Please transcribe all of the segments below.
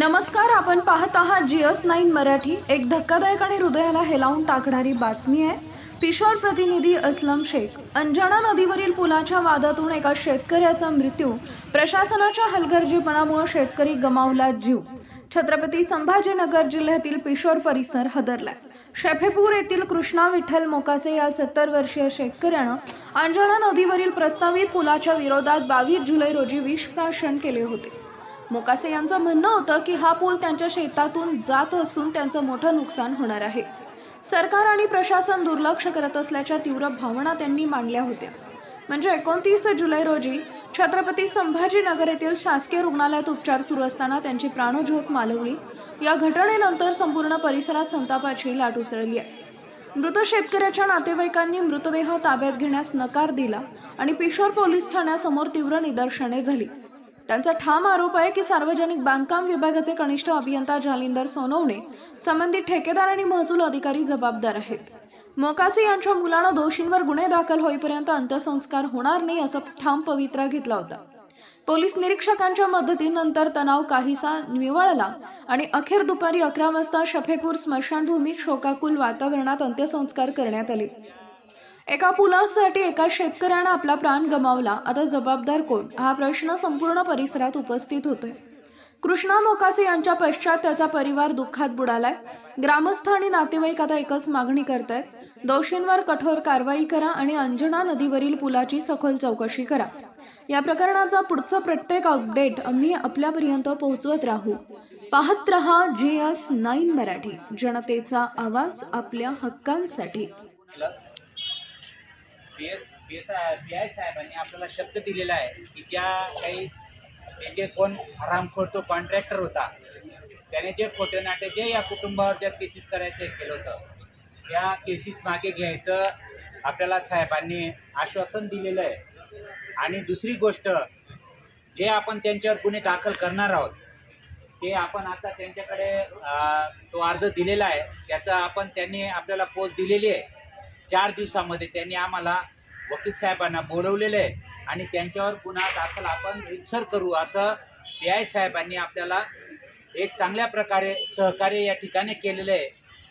नमस्कार आपण पाहत आहात जी एस नाईन मराठी. एक धक्कादायक आणि हृदयाला हेलावून टाकणारी बातमी आहे. पिशोर प्रतिनिधी अस्लम शेख. अंजना नदीवरील पुलाच्या वादातून एका शेतकऱ्याचा मृत्यू. प्रशासनाच्या हलगर्जीपणामुळे शेतकरी गमावला जीव. छत्रपती संभाजीनगर जिल्ह्यातील पिशोर परिसर हदरलाय. शेफेपूर येथील कृष्णा विठ्ठल मोकासे या सत्तर वर्षीय शेतकऱ्यानं अंजना नदीवरील प्रस्तावित पुलाच्या विरोधात बावीस जुलै रोजी विषप्राशन केले होते. मोकासे यांचं म्हणणं होतं की हा पूल त्यांच्या शेतातून जात असून त्यांचं मोठं नुकसान होणार आहे. सरकार आणि प्रशासन दुर्लक्ष करत असल्याच्या तीव्र भावना त्यांनी मांडल्या होत्या. म्हणजे एकोणतीस जुलै रोजी छत्रपती संभाजीनगर येथील शासकीय रुग्णालयात उपचार सुरू असताना त्यांची प्राणज्योत मालवली या घटनेनंतर संपूर्ण परिसरात संतापाची लाट उसळली आहे. मृत शेतकऱ्याच्या नातेवाईकांनी मृतदेह ताब्यात घेण्यास नकार दिला आणि पिशोर पोलीस ठाण्यासमोर तीव्र निदर्शने झाली. त्यांचा ठाम आरोप आहे की सार्वजनिक बांधकाम विभागाचे कनिष्ठ अभियंता जालिंदर सोनवणे संबंधित ठेकेदार आणि महसूल अधिकारी जबाबदार आहेत. मोकासे यांच्या मुलानं दोषींवर गुन्हे दाखल होईपर्यंत अंत्यसंस्कार होणार नाही असा ठाम पवित्रा घेतला होता. पोलीस निरीक्षकांच्या मदतीनंतर तणाव काहीसा निवळला आणि अखेर दुपारी अकरा वाजता शफेपूर स्मशानभूमीत शोकाकुल वातावरणात अंत्यसंस्कार करण्यात आले. एका पुलासाठी एका शेतकऱ्यानं आपला प्राण गमावला. आता जबाबदार कोण? हा प्रश्न संपूर्ण परिसरात उपस्थित होतोय. कृष्णा मोकासे यांच्या पश्चात त्याचा परिवार दुःखात बुडालाय. ग्रामस्थ आणि नातेवाईक आता एकच मागणी करतायत. दोषींवर कठोर कारवाई करा आणि अंजना नदीवरील पुलाची सखोल चौकशी करा. या प्रकरणाचा पुढचा प्रत्येक अपडेट आम्ही आपल्यापर्यंत पोहोचवत राहू. पाहत रहा जी एस नाईन मराठी. जनतेचा आवाज आपल्या हक्कांसाठी. P S P S P I साहेबांनी आपल्याला शब्द दिलेला आहे की ज्या काही त्याचे कोण हरामखोर तो कॉन्ट्रॅक्टर होता त्याने जे खोटे नाटे जे या कुटुंबावर ज्या केसेस करायचं केलं होतं त्या केसेस मागे घ्यायचं आपल्याला साहेबांनी आश्वासन दिलेलं आहे. आणि दुसरी गोष्ट जे आपण त्यांच्यावर गुन्हे दाखल करणार आहोत ते आपण आता त्यांच्याकडे तो अर्ज दिलेला आहे त्याचा आपण त्यांनी आपल्याला पोच दिलेली आहे. चार दिवसामध्ये त्यांनी आम्हाला वकील साहेबांना बोलवलेलं आहे. आणि त्यांच्यावर गुन्हा दाखल आपण रितसर करू असं पी आय साहेबांनी आपल्याला एक चांगल्या प्रकारे सहकार्य या ठिकाणी केलेलं आहे.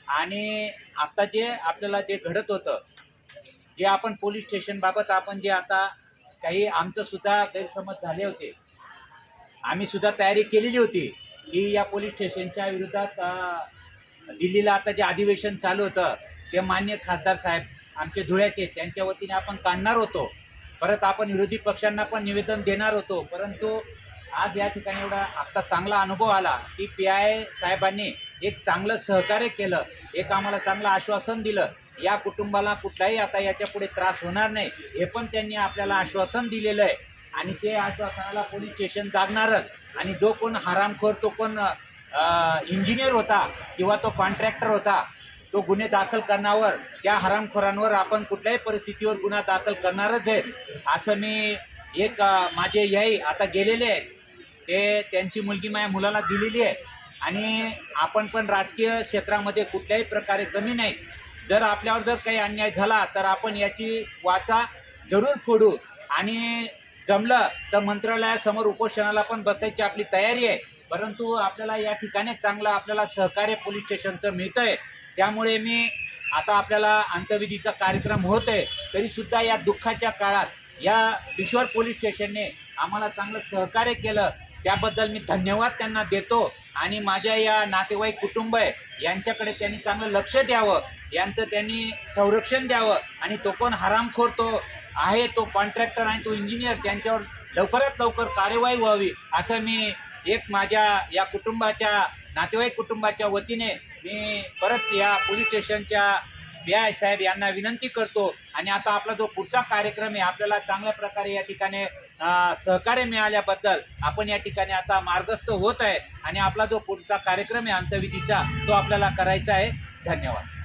आणि आता जे आपल्याला जे घडत होतं जे आपण पोलीस स्टेशनबाबत आपण जे आता काही आमचंसुद्धा गैरसमज झाले होते आम्ही सुद्धा तयारी केलेली होती की या पोलीस स्टेशनच्या विरोधात दिल्लीला आता जे अधिवेशन चालू होतं ते मान्य खासदार साहेब आमचे धुळ्याचे त्यांच्या वतीने आपण काढणार होतो. परत आपण विरोधी पक्षांना पण निवेदन देणार होतो. परंतु आज या ठिकाणी एवढा आत्ता चांगला अनुभव आला की पी आय साहेबांनी एक चांगलं सहकार्य केलं एक आम्हाला चांगलं आश्वासन दिलं. या कुटुंबाला कुठलाही आता याच्यापुढे त्रास होणार नाही. हे पण त्यांनी आपल्याला आश्वासन दिलेलं आहे. आणि ते आश्वासनाला पोलीस स्टेशन जागणारच. आणि जो कोण हरामखोर तो कोण इंजिनियर होता किंवा तो कॉन्ट्रॅक्टर होता तो गुन्हे दाखल करण्यावर त्या हरामखोरांवर आपण कुठल्याही परिस्थितीवर गुन्हा दाखल करणारच आहे. असं मी एक माझे याई आता गेलेले आहेत. ते त्यांची मुलगी माझ्या मुलाला दिलेली आहे. आणि आपण पण राजकीय क्षेत्रामध्ये कुठल्याही प्रकारे कमी नाही. जर आपल्यावर जर काही अन्याय झाला तर आपण याची वाचा जरूर फोडू. आणि जमलं तर मंत्रालयासमोर उपोषणाला पण बसायची आपली तयारी आहे. परंतु आपल्याला या ठिकाणी चांगलं आपल्याला सहकार्य पोलीस स्टेशनचं मिळतं आहे त्यामुळे मी आता आपल्याला अंत्यविधीचा कार्यक्रम होत आहे तरीसुद्धा या दुःखाच्या काळात या किशोर पोलीस स्टेशनने आम्हाला चांगलं सहकार्य केलं त्याबद्दल मी धन्यवाद त्यांना देतो आणि माझ्या या नातेवाईक कुटुंब आहे यांच्याकडे त्यांनी चांगलं लक्ष द्यावं यांचं त्यांनी संरक्षण द्यावं आणि तो कोण हरामखोर तो आहे तो कॉन्ट्रॅक्टर आणि तो इंजिनियर त्यांच्यावर लवकरात लवकर कार्यवाही व्हावी असं मी एक माझ्या या कुटुंबाच्या नातेवाईक कुटुंबाच्या वतीने मी परत या पोलीस स्टेशनच्या बी आय साहेब यांना विनंती करतो. आणि आता आपला जो पुढचा कार्यक्रम आहे आपल्याला चांगल्या प्रकारे या ठिकाणी सहकार्य मिळाल्याबद्दल आपण या ठिकाणी आता मार्गस्थ होत आहे. आणि आपला जो पुढचा कार्यक्रम आहे अंतविधीचा तो आपल्याला करायचा आहे. धन्यवाद.